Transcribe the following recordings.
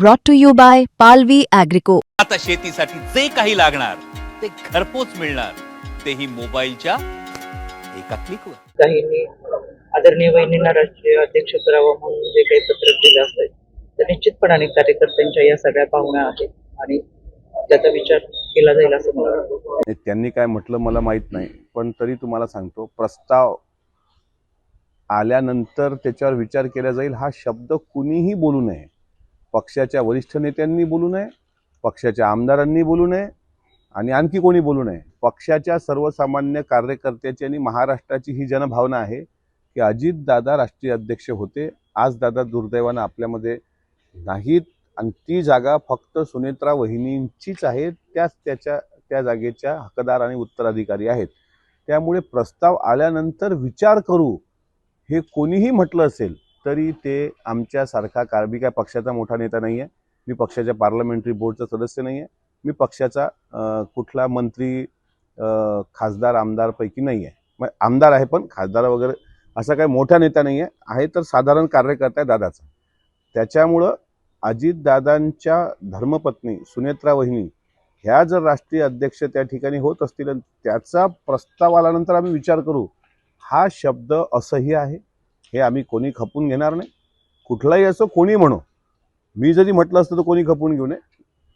brought to you by Palvi Agrico. आता शेतीसाठी जे काही लागणार ते घरपोच मिळणार. तेही मोबाईलच्या एका क्लिकवर काहींनी आदरणीय वहिनींना राष्ट्रीय अध्यक्ष करावं म्हणून जे काही पत्रक दिलं असेल तर निश्चितपणाने कार्यकर्त्यांच्या या सगळ्या भावना आहेत आणि त्याचा विचार केला जाईल असं मला वाटतं. त्यांनी काय म्हटलं मला माहीत नाही पण तरी तुम्हाला सांगतो प्रस्ताव आल्यानंतर त्याच्यावर विचार केला जाईल हा शब्द कुणीही बोलू नये. पक्षाच्या वरिष्ठ नेत्यांनी बोलू नये पक्षाच्या आमदारांनी बोलू नये आणि आणखी कोणी बोलू नये. पक्षाच्या सर्वसामान्य कार्यकर्त्याची आणि महाराष्ट्राची ही जनभावना आहे की अजित दादा राष्ट्रीय अध्यक्ष होते. आज दादा दुर्दैवानं आपल्यामध्ये नाहीत आणि ती जागा फक्त सुनेत्रा वहिनींचीच आहे. त्याच त्याच्या त्या जागेच्या हकदार आणि उत्तराधिकारी आहेत. त्यामुळे प्रस्ताव आल्यानंतर विचार करू. हे कोणीही म्हटलं असेल तरी ते आमच्यासारखा कार मी काय पक्षाचा मोठा नेता नाही आहे मी पक्षाच्या पार्लमेंटरी बोर्डचा सदस्य नाही आहे मी पक्षाचा कुठला मंत्री खासदार आमदारपैकी नाही आहे मग आमदार आहे पण खासदार वगैरे असा काही मोठा नेता नाही आहे आहे तर साधारण कार्यकर्ता आहे दादाचा. त्याच्यामुळं अजितदादांच्या धर्मपत्नी सुनेत्रा वहिनी ह्या जर राष्ट्रीय अध्यक्ष त्या ठिकाणी होत असतील त्याचा प्रस्ताव आल्यानंतर आम्ही विचार करू हा शब्द असह्य आहे. हे आम्ही कोणी खपून घेणार नाही. कुठलाही असो कोणी म्हणो. मी जरी म्हटलं असतं तर कोणी खपून घेऊ नये.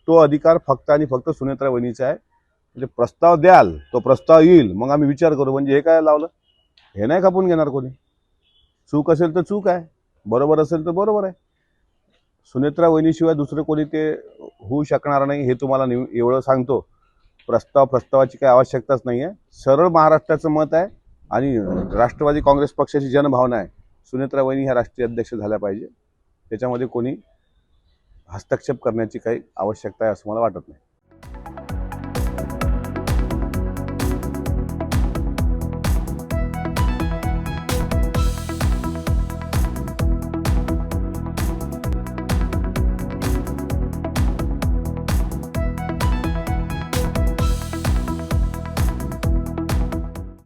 तो अधिकार फक्त आणि फक्त सुनेत्रा वहिनीचा आहे. म्हणजे प्रस्ताव द्याल तो प्रस्ताव येईल. मग आम्ही विचार करू म्हणजे हे काय लावलं? हे नाही खपून घेणार कोणी. चूक असेल तर चूक आहे. बरोबर असेल तर बरोबर आहे. सुनेत्रा वहिनीशिवाय दुसरं कोणी ते होऊ शकणार नाही हे तुम्हाला निव एवढं सांगतो. प्रस्ताव प्रस्तावाची काही आवश्यकताच नाही आहे सरळ महाराष्ट्राचं मत आहे आणि राष्ट्रवादी काँग्रेस पक्षाची जनभावना आहे. सुनेत्रा वहिनी ह्या राष्ट्रीय अध्यक्ष झाल्या पाहिजे. त्याच्यामध्ये कोणी हस्तक्षेप करण्याची काही आवश्यकता आहे असं मला वाटत नाही.